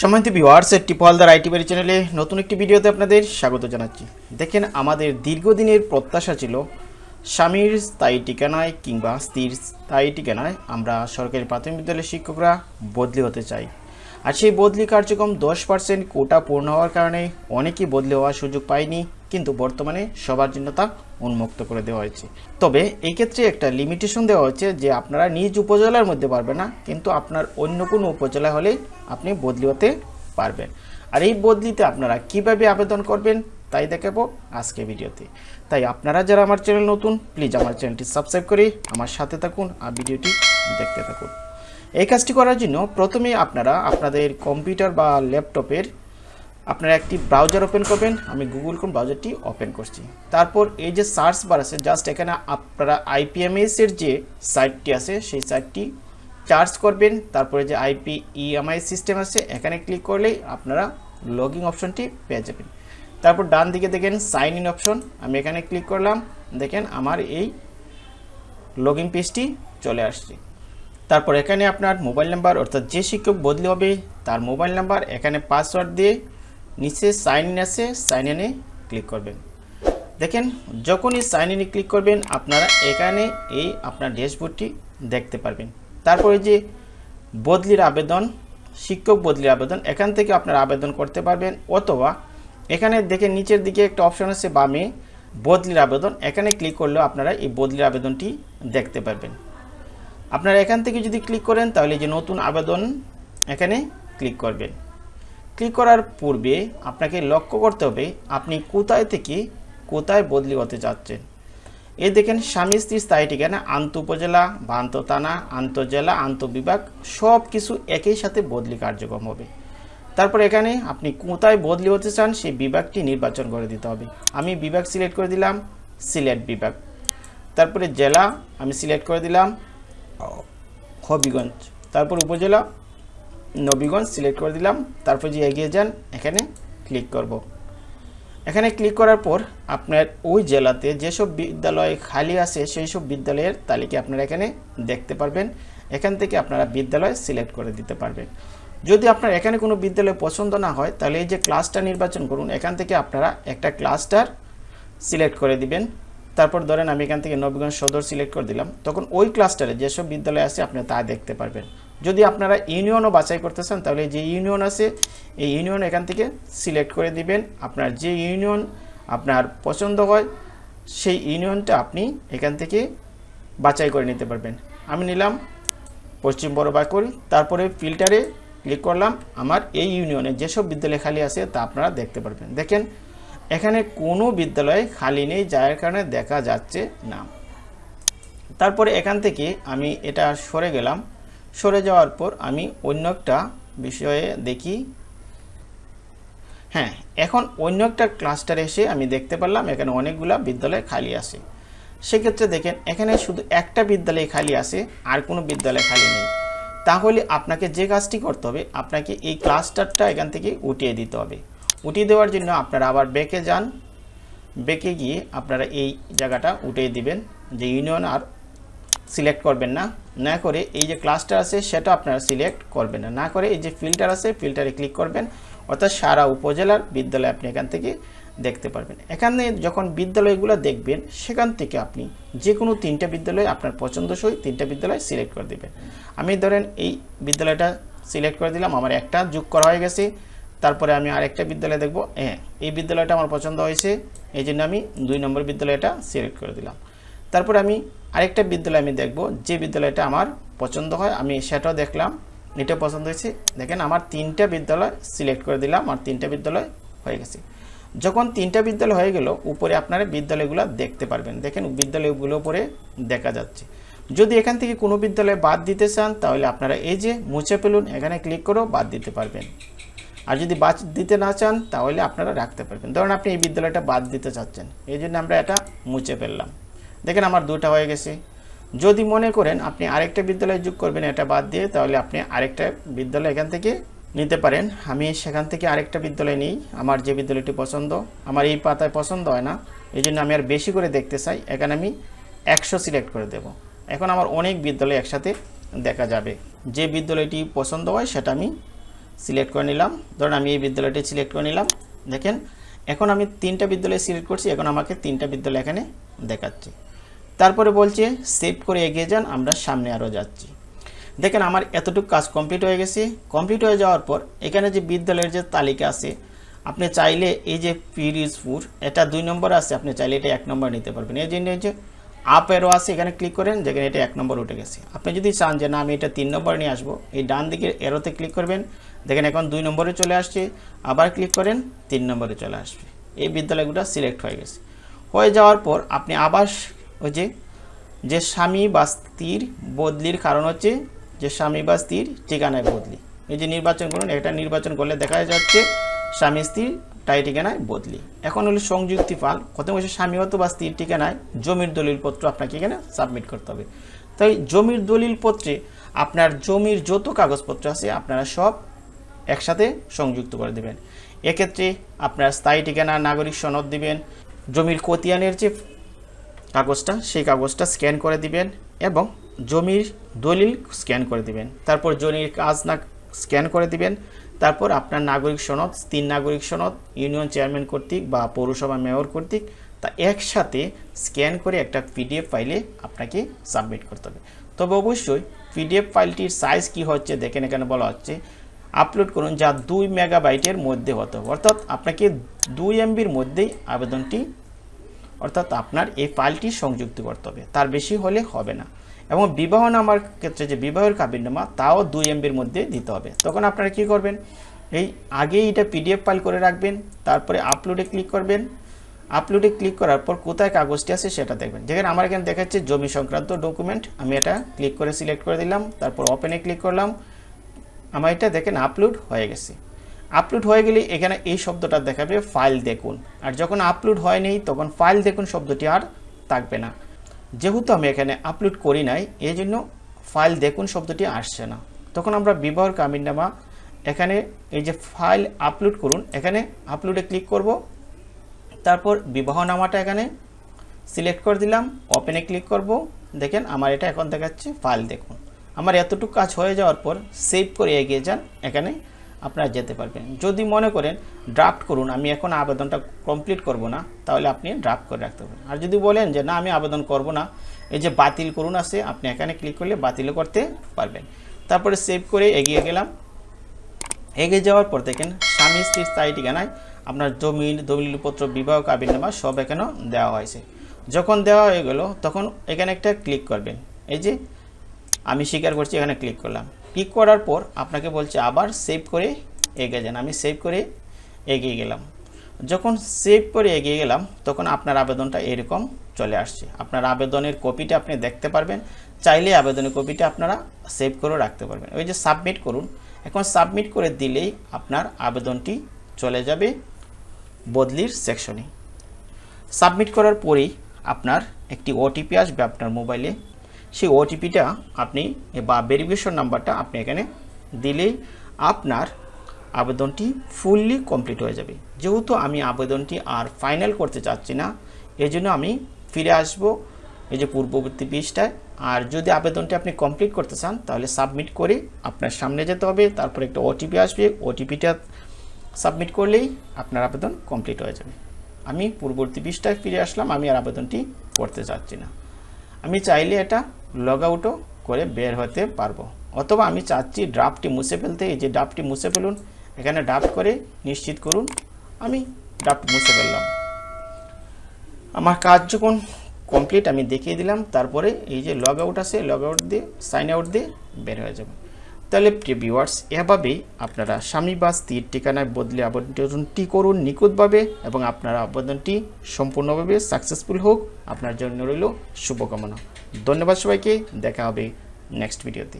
সম্মানিত viewers viewers টিপলদার IT বাড়ি চ্যানেলে নতুন একটি ভিডিওতে আপনাদের স্বাগত জানাচ্ছি। দেখেন, আমাদের দীর্ঘদিনের প্রত্যাশা ছিল স্বামীর স্থায়ী ঠিকানায় কিংবা স্ত্রীর স্থায়ী ঠিকানায় আমরা সরকারি প্রাথমিক বিদ্যালয়ের শিক্ষকরা বদলি হতে চাই। আর সেই বদলি কার্যক্রম দশ পার্সেন্ট কোটা পূর্ণ হওয়ার কারণে অনেকেই বদলি হওয়ার সুযোগ পায়নি। কিন্তু বর্তমানে সবার জন্য তা উন্মুক্ত করে দেওয়া হয়েছে। তবে এই ক্ষেত্রে একটা লিমিটেশন দেওয়া হয়েছে যে আপনারা নিজ উপজেলার মধ্যে পারবেন না, কিন্তু আপনার অন্য কোনো উপজেলা হলে আপনি বদলি হতে পারবেন। আর এই বদলিতে আপনারা কীভাবে আবেদন করবেন তাই দেখাবো আজকে ভিডিওতে। তাই আপনারা যারা আমার চ্যানেল নতুন প্লিজ আমার চ্যানেলটি সাবস্ক্রাইব করে আমার সাথে থাকুন আর ভিডিওটি দেখতে থাকুন। এই কাজটি করার জন্য প্রথমে আপনারা আপনাদের কম্পিউটার বা ল্যাপটপের আপনারা একটি ব্রাউজার ওপেন করবেন। আমি গুগল ক্রোম ব্রাউজারটি ওপেন করছি। তারপর এই যে সার্চ বার আছে জাস্ট এখানে আপনারা আইপিএমএস এর যে সাইটটি আছে, সেই সাইটটি চার্জ করবেন। তারপরে যে আইপি ইএমআই সিস্টেম আছে, এখানে ক্লিক করলেই আপনারা লগিং অপশনটি পেয়ে যাবেন। তারপর ডান দিকে দেখেন সাইন ইন অপশন আমি এখানে ক্লিক করলাম। দেখেন আমার এই লগিং পেজটি চলে আসছে। তারপর এখানে আপনার মোবাইল নাম্বার অর্থাৎ যে শিক্ষক বদলি হবে, তার মোবাইল নাম্বার এখানে পাসওয়ার্ড দিয়ে নিচে সাইন ইন আছে, সাইন ইনে ক্লিক করবেন। দেখেন, যখনই সাইন ইনে ক্লিক করবেন, আপনারা এখানে এই আপনার ড্যাশবোর্ডটি দেখতে পারবেন। তারপরে যে বদলির আবেদন, শিক্ষক বদলির আবেদন, এখান থেকে আপনারা আবেদন করতে পারবেন, অথবা এখানে দেখে নিচের দিকে একটা অপশন আছে বামে বদলির আবেদন, এখানে ক্লিক করলেও আপনারা এই বদলির আবেদনটি দেখতে পারবেন। আপনারা এখান থেকে যদি ক্লিক করেন, তাহলে যে নতুন আবেদন, এখানে ক্লিক করবেন। ক্লিক করার পূর্বে আপনাকে লক্ষ্য করতে হবে আপনি কোথায় থেকে কোথায় বদলি হতে চাচ্ছেন এই দেখেন স্বামী স্ত্রী স্থায়ী ঠিকানা, আন্ত উপজেলা বা আন্তঃথানা আন্তঃজেলা আন্তঃবিভাগ সব কিছু একই সাথে বদলি কার্যক্রম হবে। তারপর এখানে আপনি কোথায় বদলি হতে চান সেই বিভাগটি নির্বাচন করে দিতে হবে। আমি বিভাগ সিলেক্ট করে দিলাম, সিলেট বিভাগ। তারপরে জেলা আমি সিলেক্ট করে দিলাম, হবিগঞ্জ। তারপর উপজেলা নবীগঞ্জ সিলেক্ট করে দিলাম, তারপর যে এগিয়ে যান, এখানে ক্লিক করব। এখানে ক্লিক করার পর আপনার ওই জেলাতে যেসব বিদ্যালয় খালি আছে সেই সব বিদ্যালয়ের তালিকা আপনারা এখানে দেখতে পারবেন। এখান থেকে আপনারা বিদ্যালয় সিলেক্ট করে দিতে পারবেন। যদি আপনার এখানে কোনো বিদ্যালয় পছন্দ না হয়, তাহলে এই যে ক্লাসটা নির্বাচন করুন, এখান থেকে আপনারা একটা ক্লাসটার সিলেক্ট করে দিবেন। তারপর ধরেন আমি এখান থেকে নবীগঞ্জ সদর সিলেক্ট করে দিলাম, তখন ওই ক্লাস্টারে যেসব বিদ্যালয় আছে আপনি তা দেখতে পারবেন। যদি আপনারা ইউনিয়নও বাছাই করতে চান, তাহলে যে ইউনিয়ন আছে, এই ইউনিয়ন এখান থেকে সিলেক্ট করে দিবেন। আপনার যে ইউনিয়ন আপনার পছন্দ হয়, সেই ইউনিয়নটা আপনি এখান থেকে বাছাই করে নিতে পারবেন। আমি নিলাম পশ্চিম বড় করি তারপরে ফিল্টারে ক্লিক করলাম। আমার এই ইউনিয়নে যেসব বিদ্যালয় খালি আছে, তা আপনারা দেখতে পারবেন। দেখেন, এখানে কোনো বিদ্যালয় খালি নেই, যার কারণে দেখা যাচ্ছে না। তারপরে এখান থেকে আমি এটা সরে গেলাম। সরে যাওয়ার পর আমি অন্য একটা বিষয়ে দেখি। হ্যাঁ এখন অন্য একটা ক্লাস্টারে এসে আমি দেখতে পারলাম, এখানে অনেকগুলা বিদ্যালয় খালি আছে। সেক্ষেত্রে দেখেন, এখানে শুধু একটা বিদ্যালয় খালি আছে, আর কোনো বিদ্যালয় খালি নেই। তাহলে আপনাকে যে কাজটি করতে হবে, আপনাকে এই ক্লাস্টারটা এখান থেকে উঠিয়ে দিতে হবে। উঠিয়ে দেওয়ার জন্য আপনারা আবার বেঁকে যান। বেঁকে গিয়ে আপনারা এই জায়গাটা উঠিয়ে দিবেন, যে ইউনিয়ন আর সিলেক্ট করবেন না না করে এই যে ক্লাস্টার আছে সেটা আপনারা সিলেক্ট করবেন না। না করে এই যে ফিল্টার আছে ফিল্টারে ক্লিক করবেন, অর্থাৎ সারা উপজেলার বিদ্যালয় আপনি এখান থেকে দেখতে পারবেন। এখানে যখন বিদ্যালয়গুলো দেখবেন, সেখান থেকে আপনি যে কোনো তিনটা বিদ্যালয় আপনার পছন্দসই তিনটা বিদ্যালয় সিলেক্ট করে দেবেন। আমি ধরেন এই বিদ্যালয়টা সিলেক্ট করে দিলাম, আমার একটা যোগ করা হয়ে গেছে, তারপরে আমি আরেকটা বিদ্যালয় দেখব হ্যাঁ এই বিদ্যালয়টা আমার পছন্দ হয়েছে এই জন্য আমি দুই নম্বর বিদ্যালয়টা সিলেক্ট করে দিলাম। তারপর আমি আরেকটা বিদ্যালয় আমি দেখব। যে বিদ্যালয়টা আমার পছন্দ হয়, আমি সেটাও দেখলাম। এটা পছন্দ হয়েছে। দেখেন, আমার তিনটা বিদ্যালয় সিলেক্ট করে দিলাম আর তিনটা বিদ্যালয় হয়ে গেছে। যখন তিনটা বিদ্যালয় হয়ে গেল, উপরে আপনারা বিদ্যালয়গুলো দেখতে পারবেন। দেখেন, বিদ্যালয়গুলো উপরে দেখা যাচ্ছে। যদি এখান থেকে কোনো বিদ্যালয় বাদ দিতে চান, তাহলে আপনারা এই যে মুছে ফেলুন, এখানে ক্লিক করেও বাদ দিতে পারবেন। আর যদি বাদ দিতে না চান, তাহলে আপনারা রাখতে পারবেন। ধরুন, আপনি এই বিদ্যালয়টা বাদ দিতে চাচ্ছেন। এই জন্য আমরা এটা মুছে ফেললাম। দেখেন আমার দুটা হয়ে গেছে। যদি মনে করেন আপনি আরেকটা বিদ্যালয়ে যোগ করবেন, এটা বাদ দিয়ে তাহলে আপনি আরেকটা বিদ্যালয় এখান থেকে নিতে পারেন। আমি সেখান থেকে আরেকটা বিদ্যালয় নিই, আমার যে বিদ্যালয়টি পছন্দ, আমার এই পাতায় পছন্দ হয় না এই জন্য আমি আর বেশি করে দেখতে চাই। এখানে আমি একশো সিলেক্ট করে দেব। এখন আমার অনেক বিদ্যালয় একসাথে দেখা যাবে। যে বিদ্যালয়টি পছন্দ হয় সেটা আমি সিলেক্ট করে নিলাম। ধরুন আমি এই বিদ্যালয়টি সিলেক্ট করে নিলাম। দেখেন, এখন আমি তিনটা বিদ্যালয় সিলেক্ট করছি, এখন আমাকে তিনটা বিদ্যালয় এখানে দেখাচ্ছে। তারপরে বলছে সেভ করে এগিয়ে যান, আমরা সামনে আরও যাচ্ছি। দেখেন, আমার এতটুকু কাজ কমপ্লিট হয়ে গেছে। কমপ্লিট হয়ে যাওয়ার পর, এখানে যে বিদ্যালয়ের যে তালিকা আছে, আপনি চাইলে এই যে পিরিজপুর এটা দুই নম্বর আছে, আপনি চাইলে এটা এক নম্বর নিতে পারবেন। এই জন্য যে আপ এরও আছে, এখানে ক্লিক করেন যেখানে এটা এক নম্বর উঠে গেছে। আপনি যদি চান যে, না, আমি এটা তিন নম্বর নিয়ে আসব, এই ডান দিকের এরোতে ক্লিক করবেন। দেখেন, এখন দুই নম্বরে চলে আসছে, আবার ক্লিক করেন, তিন নম্বরে চলে আসবে। এই বিদ্যালয়গুলো সিলেক্ট হয়ে গেছে। হয়ে যাওয়ার পর, আপনি আবার ওই যে স্বামী বা স্ত্রীর বদলির কারণ হচ্ছে যে স্বামী বা স্ত্রীর ঠিকানায় বদলি। এই যে নির্বাচন করুন এটা নির্বাচন করলে দেখা যাচ্ছে স্বামী স্ত্রীর টাই ঠিকানায় বদলি। এখন হলো সংযুক্তি ফাল কত বছর স্বামী অথবা স্ত্রীর ঠিকানায় জমির দলিলপত্র আপনাকে এখানে সাবমিট করতে হবে। তাই জমির দলিলপত্রে আপনার জমির যত কাগজপত্র আছে আপনারা সব একসাথে সংযুক্ত করে দেবেন। এক্ষেত্রে আপনার স্থায়ী ঠিকানা, নাগরিক সনদ দিবেন, জমির কতিয়ানের যে কাগজটা, সেই কাগজটা স্ক্যান করে দিবেন এবং জমির দলিল স্ক্যান করে দিবেন। তারপর জমির কাজ না স্ক্যান করে দিবেন। তারপর আপনার নাগরিক সনদ, তিন নাগরিক সনদ, ইউনিয়ন চেয়ারম্যান কর্তৃক বা পৌরসভা মেয়র কর্তৃক, তা একসাথে স্ক্যান করে একটা পিডিএফ ফাইলে আপনাকে সাবমিট করতে হবে। তবে অবশ্যই পিডিএফ ফাইলটির সাইজ কি হচ্ছে দেখেন এখানে বলা হচ্ছে আপলোড করুন যা দুই মেগাবাইটের মধ্যে হতে হবে। অর্থাৎ আপনাকে দুই এমবির মধ্যেই আবেদনটি অর্থাৎ আপনার এই ফাইলটি সংযুক্ত করতে হবে। তার বেশি হলে হবে না। এবং বিবাহনামার ক্ষেত্রে যে বিবাহের কাবিননামা, তাও দুই এমবির মধ্যে দিতে হবে। তখন আপনারা কি করবেন? এই আগেই এটা পিডিএফ ফাইল করে রাখবেন, তারপরে আপলোডে ক্লিক করবেন। আপলোডে ক্লিক করার পর কোথায় কাগজটি আছে সেটা দেখবেন। যেখানে আমার এখানে দেখাচ্ছে জমি সংক্রান্ত ডকুমেন্ট আমি এটা ক্লিক করে সিলেক্ট করে দিলাম, তারপর ওপেনে ক্লিক করলাম। আমার এটা দেখেন আপলোড হয়ে গেছে। আপলোড হয়ে গেলে এখানে এই শব্দটা দেখাবে ফাইল দেখুন। আর যখন আপলোড হয়নি তখন ফাইল দেখুন শব্দটি আর থাকবে না। যেহেতু আমি এখানে আপলোড করি নাই এই জন্য ফাইল দেখুন শব্দটি আসছে না। তখন আমরা বিবাহর কামিননামা এখানে এই যে ফাইল আপলোড করুন, এখানে আপলোডে ক্লিক করব। তারপর বিবাহনামাটা এখানে সিলেক্ট করে দিলাম ওপেনে ক্লিক করব। দেখেন আমার এটা এখন দেখাচ্ছে ফাইল দেখুন। আমার এতটুকু কাজ হয়ে যাওয়ার পর সেভ করে এগিয়ে যান, এখানে আপনারা যেতে পারবেন। যদি মনে করেন ড্রাফট করুন, আমি এখন আবেদনটা কমপ্লিট করব না, তাহলে আপনি ড্রাফট করে রাখতে পারবেন আর যদি বলেন যে, না, আমি আবেদন করব না, এই যে বাতিল করুন আছে, আপনি এখানে ক্লিক করলে বাতিলও করতে পারবেন। তারপরে সেভ করে এগিয়ে গেলাম। এগিয়ে যাওয়ার পর দেখেন, স্বামী স্ত্রীর স্থায়ী ঠিকানায় আপনার জমি দলিলপত্র, বিবাহ কাবিননামা সব এখানে দেওয়া হয়েছে। যখন দেওয়া হয়ে গেল, তখন এখানে একটা ক্লিক করবেন। এই যে, আমি স্বীকার করছি, এখানে ক্লিক করলাম। ক্লিক করার পর আপনাকে বলছে আবার সেভ করে এগিয়ে যান। আমি সেভ করে এগিয়ে গেলাম। যখন সেভ করে এগিয়ে গেলাম, তখন আপনার আবেদনটা এরকম চলে আসছে। আপনার আবেদনের কপিটা আপনি দেখতে পারবেন। চাইলে আবেদনের কপিটা আপনারা সেভ করে রাখতে পারবেন। ওই যে সাবমিট করুন। এখন সাবমিট করে দিলেই আপনার আবেদনটি চলে যাবে বদলির সেকশনে সাবমিট করার পরেই আপনার একটি ওটিপি আসবে আপনার মোবাইলে সেই ওটিপিটা আপনি বা ভেরিফিকেশন নাম্বারটা আপনি এখানে দিলেই আপনার আবেদনটি ফুললি কমপ্লিট হয়ে যাবে। যেহেতু আমি আবেদনটি আর ফাইনাল করতে চাচ্ছি না এই জন্য আমি ফিরে আসব এই যে পূর্ববর্তী পৃষ্ঠায় আর যদি আবেদনটি আপনি কমপ্লিট করতে চান, তাহলে সাবমিট করে আপনার সামনে যেতে হবে, তারপর একটা ওটিপি আসবে। ওটিপিটা সাবমিট করলেই আপনার আবেদন কমপ্লিট হয়ে যাবে। আমি পূর্ববর্তী পৃষ্ঠায় ফিরে আসলাম, আমি আর আবেদনটি করতে চাচ্ছি না। আমি চাইলে এটা লগ আউটও করে বের হতে পারব। অথবা আমি চাচ্ছি ড্রাফটটি মুছে ফেলতে, এই যে ড্রাফটটি মুছে ফেলুন, এখানে ড্রাফট করে নিশ্চিত করুন, আমি ড্রাফট মুছে ফেললাম। আমার কাজ যখন কমপ্লিট আমি দেখিয়ে দিলাম, তারপরে এই যে লগ আউট আছে লগ আউট দিয়ে সাইন আউট দিয়ে বের হয়ে যাবে। তাহলে ভিউয়ার্স এভাবেই আপনারা স্বামী বা স্ত্রীর ঠিকানায় বদলে আবেদনটি করুন নিখুঁতভাবে এবং আপনার আবেদনটি সম্পূর্ণভাবে সাকসেসফুল হোক। আপনার জন্য রইল শুভকামনা। ধন্যবাদ সবাইকে দেখা হবে নেক্সট ভিডিওতে